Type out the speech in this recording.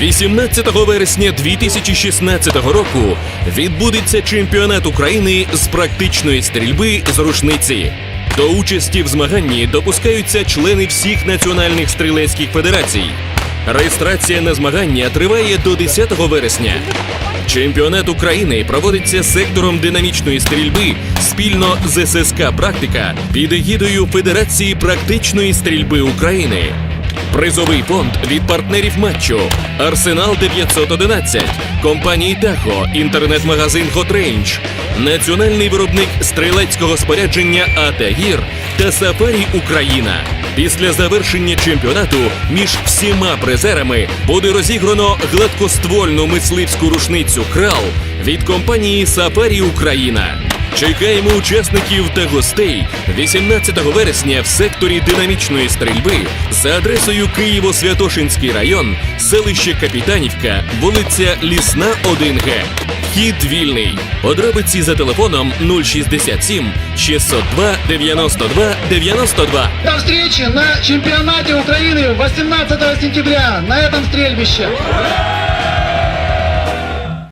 18 вересня 2016 року відбудеться чемпіонат України з практичної стрільби з рушниці. До участі в змаганні допускаються члени всіх національних стрілецьких федерацій. Реєстрація на змагання триває до 10 вересня. Чемпіонат України проводиться сектором динамічної стрільби спільно з ССК Практика під егідою Федерації практичної стрільби України. Призовий фонд від партнерів матчу Арсенал 911, компанії Дахо, інтернет-магазин Range, національний виробник стрілецького спорядження Атагір та Сафарі Україна. Після завершення чемпіонату між всіма призерами буде розіграно гладкоствольну мисливську рушницю Крал від компанії Сафарі Україна. Чекаємо учасників та гостей 18 вересня в секторі динамічної стрільби за адресою Києво-Святошинський район, селище Капітанівка, вулиця Лісна 1Г. Хід вільний. Подробиці за телефоном 067 602 92 92. До встречи на чемпионате Украины 18 сентября на этом стрельбище.